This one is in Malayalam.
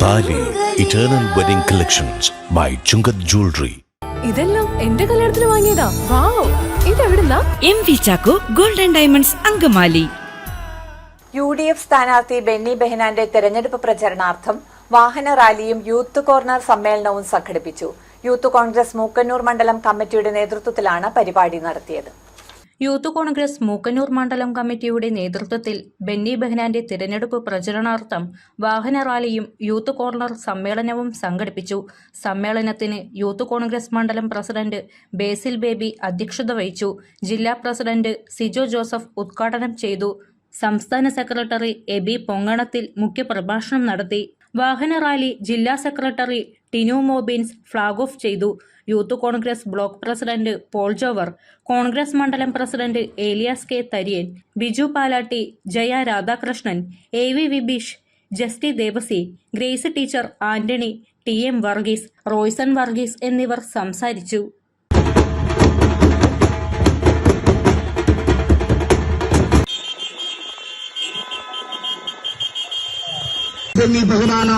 Eternal Wedding Collections by Chungath Jewelry. ഇതെല്ലാം എന്റെ കല്യാണത്തിന് വാങ്ങിയതാ. Wow. ഇതെവിടുന്നാ M V Chacko golden diamonds Angamaly. U D F സ്ഥാനാർത്ഥി ബെന്നി ബെഹനാന്റെ തെരഞ്ഞെടുപ്പ് പ്രചരണാർത്ഥം വാഹന റാലിയും യൂത്ത് കോർണർ സമ്മേളനവും സംഘടിപ്പിച്ചു. യൂത്ത് കോൺഗ്രസ് മൂക്കന്നൂർ മണ്ഡലം കമ്മിറ്റിയുടെ നേതൃത്വത്തിലാണ് പരിപാടി നടത്തിയത്. യൂത്ത് കോൺഗ്രസ് മൂക്കന്നൂർ മണ്ഡലം കമ്മിറ്റിയുടെ നേതൃത്വത്തിൽ ബെന്നി ബെഹനാന്റെ തിരഞ്ഞെടുപ്പ് പ്രചരണാർത്ഥം വാഹന റാലിയും യൂത്ത് കോർണർ സമ്മേളനവും സംഘടിപ്പിച്ചു. സമ്മേളനത്തിന് യൂത്ത് കോൺഗ്രസ് മണ്ഡലം പ്രസിഡന്റ് ബേസിൽ ബേബി അധ്യക്ഷത വഹിച്ചു. ജില്ലാ പ്രസിഡന്റ് സിജോ ജോസഫ് ഉദ്ഘാടനം ചെയ്തു. സംസ്ഥാന സെക്രട്ടറി എബി പൊങ്ങണത്തിൽ മുഖ്യപ്രഭാഷണം നടത്തി. വാഹന റാലി ജില്ലാ secretary Tinu Mobins flag off ചെയ്തു. Youth Congress block president Paul Jover Congress മണ്ഡലം president Elias K Thariyan Biju Palatty Jaya Radhakrishnan A V Vibeesh Justy Devassy Grace teacher Antony T M Varghese Royson Varghese എന്നിവർ സംസാരിച്ചു. ബഹുമാന